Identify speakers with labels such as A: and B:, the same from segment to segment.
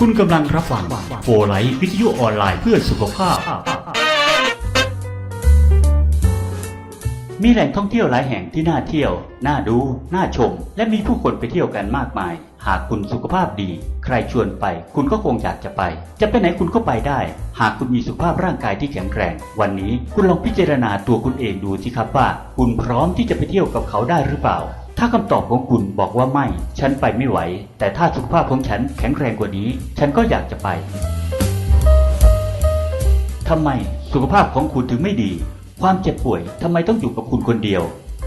A: คุณกำลังรับฟังโฟไลท์วิทยุออนไลน์เพื่อสุขภาพ มีแหล่งท่องเที่ยวหลายแห่งที่น่าเที่ยว น่าดู น่าชม และมีผู้คนไปเที่ยวกันมากมาย หากคุณสุขภาพดี ใครชวนไป คุณก็คงอยากจะไป จะไปไหนคุณก็ไปได้ หากคุณมีสุขภาพร่างกายที่แข็งแรง วันนี้คุณลองพิจารณาตัวคุณเองดูสิครับว่า คุณพร้อมที่จะไปเที่ยวกับเขาได้หรือเปล่า ถ้าคำตอบของคุณบอกว่าไม่ ฉันไปไม่ไหว แต่ถ้าสุขภาพของฉันแข็งแรงกว่านี้ ฉันก็อยากจะไปทำไมสุขภาพของคุณถึงไม่ดี ความเจ็บป่วยทำไมต้องอยู่กับคุณคนเดียว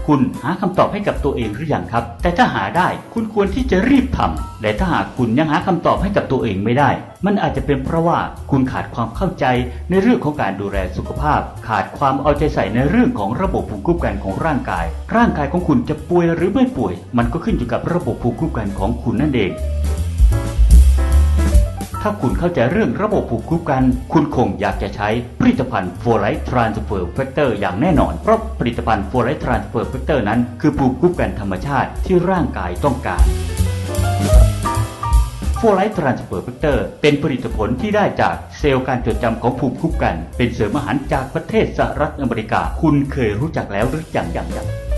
A: คุณหาคำตอบให้กับตัวเองหรืออยังครับ แต่ถ้าหาได้คุณควรที่จะรีบทำและถ้าหากคุณยังหาคำตอบให้กับตัวเองไม่ได้ มันอาจจะเป็นเพราะว่าคุณขาดความเข้าใจในเรื่องของการดูแลสุขภาพ ขาดความเอาใจใส่ในเรื่องของระบบภูมิคุ้มกันของร่างกาย ร่างกายของคุณจะป่วยหรือไม่ป่วย มันก็ขึ้นอยู่กับระบบภูมิคุ้มกันของคุณนั่นเอง ถ้าคุณเข้าใจเรื่องระบบภูมิคุ้มกัน คุณคงอยากจะใช้ผลิตภัณฑ์โฟไลท์ทรานสเฟอร์แฟกเตอร์อย่างแน่นอน เพราะผลิตภัณฑ์โฟไลท์ทรานสเฟอร์แฟกเตอร์นั้น คือภูมิคุ้มกันธรรมชาติที่ร่างกายต้องการโฟไลท์ทรานสเฟอร์แฟกเตอร์เป็นผลิตผลที่ได้จากเซลล์การจดจำของภูมิคุ้มกัน เป็นเสริมอาหารจากประเทศสหรัฐอเมริกา คุณเคยรู้จักแล้วหรือยังยังยัง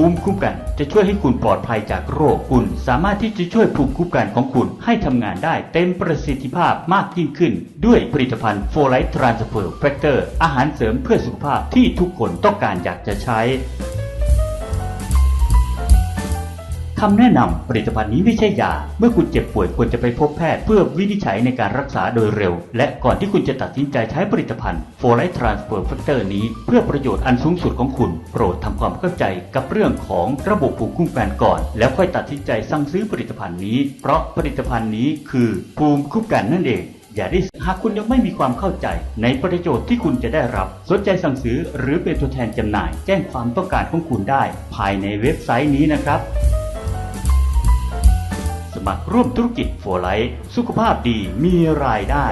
A: ภูมิคุ้มกัน จะช่วยให้คุณปลอดภัยจากโรคคุณ สามารถที่จะช่วยภูมิคุ้มกันของคุณ ให้ทำงานได้เต็มประสิทธิภาพมากยิ่งขึ้น ด้วยผลิตภัณฑ์โฟไลท์ทรานสเฟอร์แฟกเตอร์อาหารเสริมเพื่อสุขภาพที่ทุกคนต้องการอยากจะใช้ คำแนะนำผลิตภัณฑ์นี้ไม่ใช่ยา เมื่อคุณเจ็บป่วยควรจะไปพบแพทย์เพื่อวินิจฉัยในการรักษาโดยเร็ว และก่อนที่คุณจะตัดสินใจใช้ผลิตภัณฑ์โฟไลท์ทรานสเฟอร์แฟกเตอร์นี้ เพื่อประโยชน์อันสูงสุดของคุณ โปรดทำความเข้าใจกับเรื่องของระบบภูมิคุ้มกันก่อน แล้วค่อยตัดสินใจสั่งซื้อผลิตภัณฑ์นี้ เพราะผลิตภัณฑ์นี้คือภูมิคุ้มกันนั่นเองอย่าได้หากคุณยังไม่มีความเข้าใจในประโยชน์ที่คุณจะได้รับ สนใจสั่งซื้อหรือเป็นตัวแทนจำหน่าย แจ้งความต้องการของคุณได้ ภายในเว็บไซต์นี้นะครับ มัครร่วมธุรกิจโฟไลท์สุขภาพดีมีรายได้